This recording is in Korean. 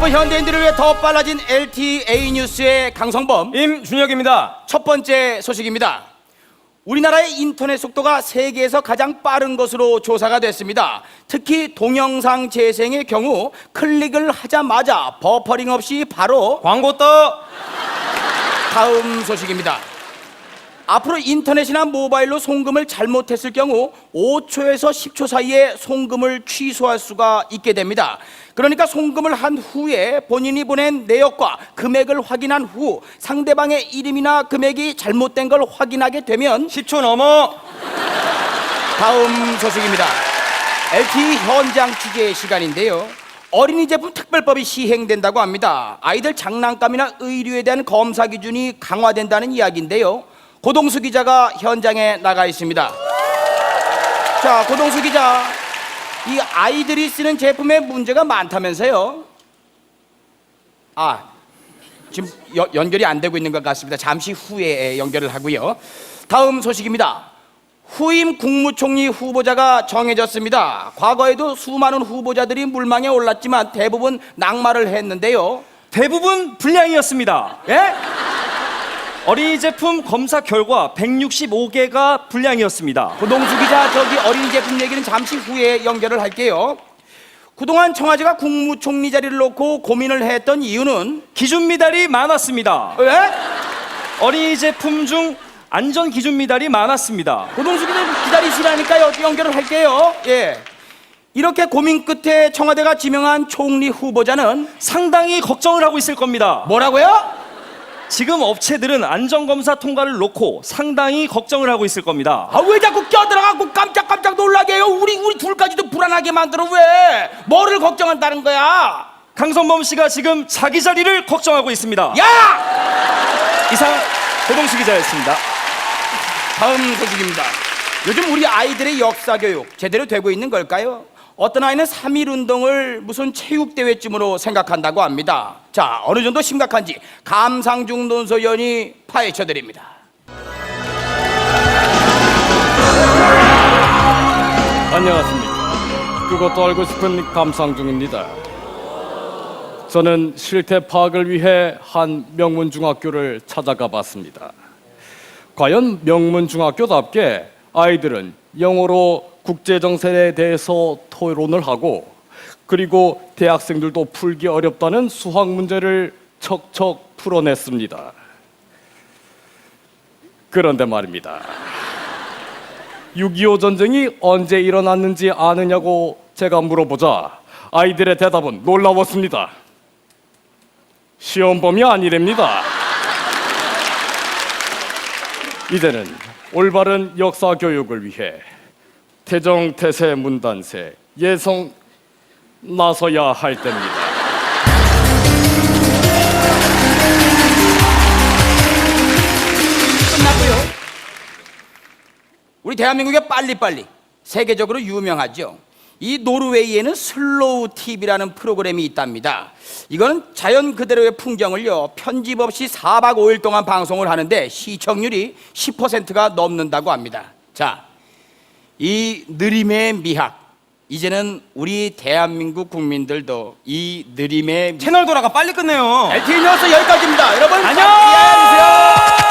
바쁜 현대인들을 위해 더 빨라진 LTA 뉴스의 강성범 임준혁입니다. 첫 번째 소식입니다. 우리나라의 인터넷 속도가 세계에서 가장 빠른 것으로 조사가 됐습니다. 특히 동영상 재생의 경우 클릭을 하자마자 버퍼링 없이 바로 광고 떠. 다음 소식입니다. 앞으로 인터넷이나 모바일로 송금을 잘못했을 경우 5초에서 10초 사이에 송금을 취소할 수가 있게 됩니다. 그러니까 송금을 한 후에 본인이 보낸 내역과 금액을 확인한 후 상대방의 이름이나 금액이 잘못된 걸 확인하게 되면 10초 넘어. 다음 소식입니다. LTE 현장 취재 시간인데요. 어린이 제품 특별법이 시행된다고 합니다. 아이들 장난감이나 의류에 대한 검사 기준이 강화된다는 이야기인데요. 고동수 기자가 현장에 나가 있습니다. 자, 고동수 기자. 이 아이들이 쓰는 제품에 문제가 많다면서요? 아, 지금 여- 연결이 안 되고 있는 것 같습니다. 잠시 후에 연결을 하고요. 다음 소식입니다. 후임 국무총리 후보자가 정해졌습니다. 과거에도 수많은 후보자들이 물망에 올랐지만 대부분 낙마를 했는데요. 대부분 불량이었습니다. 예? 어린이 제품 검사 결과 165개가 불량이었습니다. 고동수 기자 저기 어린이 제품 얘기는 잠시 후에 연결을 할게요. 그동안 청와대가 국무총리 자리를 놓고 고민을 했던 이유는 기준 미달이 많았습니다. 왜? 어린이 제품 중 안전 기준 미달이 많았습니다. 고동수 기자 기다리시라니까요. 연결을 할게요. 예. 이렇게 고민 끝에 청와대가 지명한 총리 후보자는 상당히 걱정을 하고 있을 겁니다. 뭐라고요? 지금 업체들은 안전 검사 통과를 놓고 상당히 걱정을 하고 있을 겁니다. 아 왜 자꾸 껴들어가고 깜짝깜짝 놀라게 해요? 우리 우리 둘까지도 불안하게 만들어 왜? 뭐를 걱정한다는 거야? 강선범 씨가 지금 자기 자리를 걱정하고 있습니다. 야! 이상 고동수 기자였습니다. 다음 소식입니다. 요즘 우리 아이들의 역사 교육 제대로 되고 있는 걸까요? 어떤 아이는 3.1 운동을 무슨 체육 대회쯤으로 생각한다고 합니다. 자, 어느 정도 심각한지 감상중 논소위원이 파헤쳐 드립니다. 안녕하십니까. 그것도 알고 싶은 감상중입니다. 저는 실태 파악을 위해 한 명문중학교를 찾아가 봤습니다. 과연 명문중학교답게 아이들은 영어로 국제정세에 대해서 토론을 하고 그리고 대학생들도 풀기 어렵다는 수학 문제를 척척 풀어냈습니다. 그런데 말입니다. 6.25 전쟁이 언제 일어났는지 아느냐고 제가 물어보자 아이들의 대답은 놀라웠습니다. 시험범이 아니랍니다. 이제는 올바른 역사 교육을 위해 태정태세 문단세 예성 나서야 할 때입니다. 끝났고요. 우리 대한민국의 빨리빨리 세계적으로 유명하죠. 이 노르웨이에는 슬로우 TV라는 프로그램이 있답니다. 이거는 자연 그대로의 풍경을요 편집 없이 4박 5일 동안 방송을 하는데 시청률이 10%가 넘는다고 합니다. 자, 이 느림의 미학 이제는 우리 대한민국 국민들도 이 느림의 채널 돌아가 빨리 끝내요. LTE 뉴스 여기까지입니다. 여러분 안녕! 안녕히 계세요.